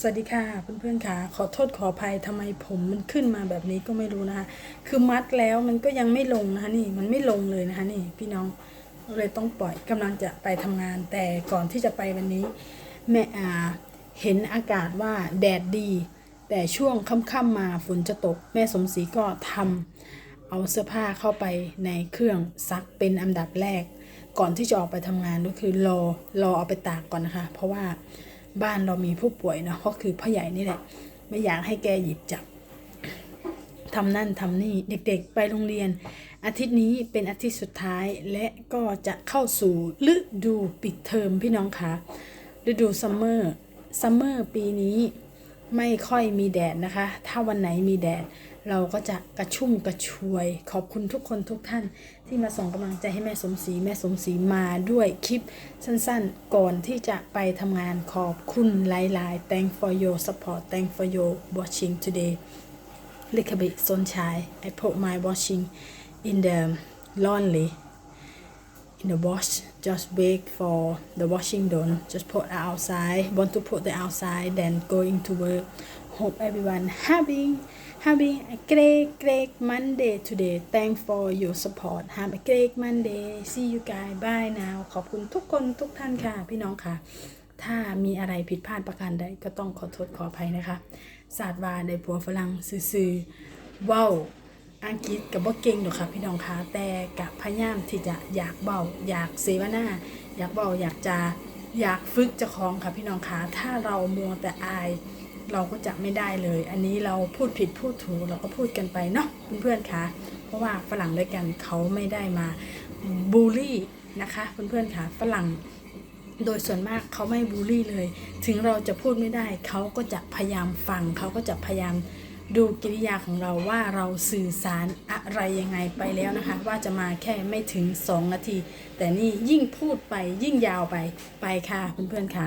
สวัสดีค่ะเพื่อนๆค่ะ ขอโทษขออภัยทำไมผมมันขึ้นมาแบบนี้ก็ไม่รู้นะคะคือมัดแล้วมันก็ยังไม่ลงนะคะนี่มันไม่ลงเลยนะคะนี่พี่น้องเลยต้องปล่อยกำลังจะไปทำงาน แต่ก่อนที่จะไปวันนี้ แม่อาเห็นอากาศว่าแดดดี แต่ช่วงค่ำๆมาฝนจะตก แม่สมศรีก็ทำเอาเสื้อผ้าเข้าไปในเครื่องซักเป็นอันดับแรก ก่อนที่จะออกไปทำงานก็คือรอรอเอาไปตากก่อนนะคะ เพราะว่า บ้านเรามีผู้ป่วยเนาะก็คือพ่อใหญ่นี่แหละ ไม่อยากให้แกหยิบจับทำนั่นทำนี่เด็กๆ ไปโรงเรียน อาทิตย์นี้เป็นอาทิตย์สุดท้ายและก็จะเข้าสู่ฤดูปิดเทอมพี่น้องคะฤดูซัมเมอร์ซัมเมอร์ปีนี้ ไม่ค่อยมีแดดนะคะ ถ้าวันไหนมีแดด เราก็จะกระชุ่มกระชวย ขอบคุณทุกคนทุกท่าน ที่มาส่งกำลังใจให้แม่สมศรีแม่สมศรีมาด้วยคลิปสั้นๆ ก่อนที่จะไปทำงานขอบคุณหลายๆ thank for your support thank for your watching today little bit sunshine. I put my washing in the laundry the wash. Just wait for the washing done. Just put outside. Want to put the outside, then going to work. Hope everyone having having a great great Monday today. thank for your support. Have a great Monday. See you guys. Bye now. ขอบคุณทุกคนทุกท่านค่ะ พี่น้องค่ะ ถ้ามีอะไรผิดพลาดประการใดก็ต้องขอโทษขออภัยนะคะ ศาสตร์วาในผัวฝรั่งซื่อๆว้าว อังกฤษกับว่าเก่งหรอกค่ะพี่น้องคะแต่กับพยายามที่จะอยากเบาอยากเสวนาอยากเบาอยากจะอยากฝึกเจ้าของค่ะพี่น้องคะถ้าเรามัวแต่อาย เราก็จะไม่ได้เลย อันนี้เราพูดผิดพูดถูกเราก็พูดกันไปเนาะเพื่อนๆคะเพราะว่าฝรั่งด้วยกันเขาไม่ได้มาบูลลี่นะคะเพื่อนๆคะฝรั่งโดยส่วนมากเขาไม่บูลลี่เลย ถึงเราจะพูดไม่ได้เขาก็จะพยายามฟังเขาก็จะพยายาม ดูกิริยาของเราว่าเราสื่อสารอะไรยังไงไปแล้วนะคะ ว่าจะมาแค่ไม่ถึง 2 นาที แต่นี่ยิ่งพูดไปยิ่งยาวไปไปค่ะเพื่อนๆค่ะ